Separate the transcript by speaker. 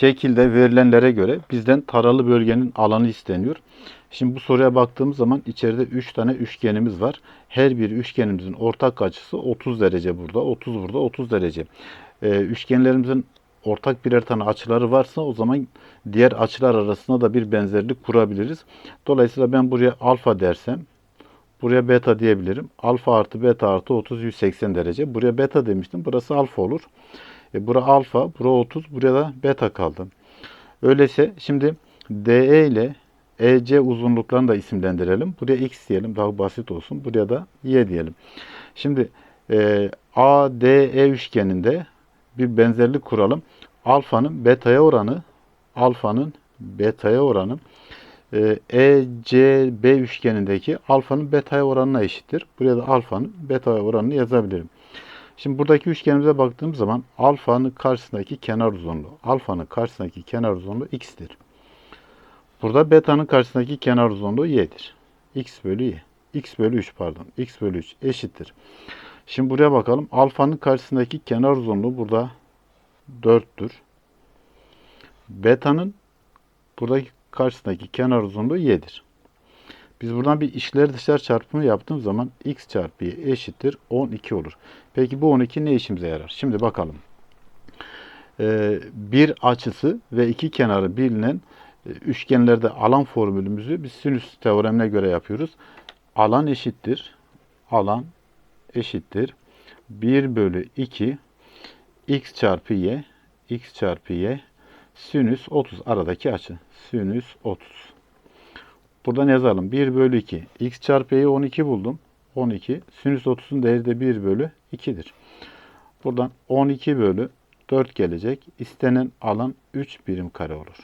Speaker 1: şekilde verilenlere göre bizden taralı bölgenin alanı isteniyor. Şimdi bu soruya baktığımız zaman içeride 3 tane üçgenimiz var. Her bir üçgenimizin ortak açısı 30 derece burada, 30 burada, 30 derece. Ee, üçgenlerimizin ortak birer tane açıları varsa o zaman diğer açılar arasında da bir benzerlik kurabiliriz. Dolayısıyla ben buraya alfa dersem buraya beta diyebilirim. Alfa artı beta artı 30 180 derece. Buraya beta demiştim. Burası alfa olur. E, bura alfa, bura 30, buraya da beta kaldı. Öyleyse şimdi DE ile EC uzunluklarını da isimlendirelim. Buraya x diyelim daha basit olsun. Buraya da y diyelim. Şimdi e, ADE üçgeninde bir benzerlik kuralım. Alfanın beta'ya oranı alfanın beta'ya oranı e, ECB üçgenindeki alfanın beta'ya oranına eşittir. Buraya da alfanın beta'ya oranını yazabilirim. Şimdi buradaki üçgenimize baktığımız zaman alfanın karşısındaki kenar uzunluğu, alfanın karşısındaki kenar uzunluğu x'tir. Burada beta'nın karşısındaki kenar uzunluğu y'dir. x bölü y. x bölü 3 pardon. x bölü 3 eşittir. Şimdi buraya bakalım. Alfanın karşısındaki kenar uzunluğu burada 4'tür. Beta'nın buradaki karşısındaki kenar uzunluğu y'dir. Biz buradan bir içler dışlar çarpımı yaptığım zaman x çarpı y eşittir 12 olur. Peki bu 12 ne işimize yarar? Şimdi bakalım. Ee, bir açısı ve iki kenarı bilinen e, üçgenlerde alan formülümüzü biz sinüs teoremine göre yapıyoruz. Alan eşittir. Alan eşittir. 1 bölü 2 x çarpı y x çarpı y sinüs 30 aradaki açı. Sinüs 30. Buradan yazalım. 1 bölü 2. x çarpı y'yi 12 buldum. 12. Sinüs 30'un değeri de 1 bölü 2'dir. Buradan 12 bölü 4 gelecek. İstenen alan 3 birim kare olur.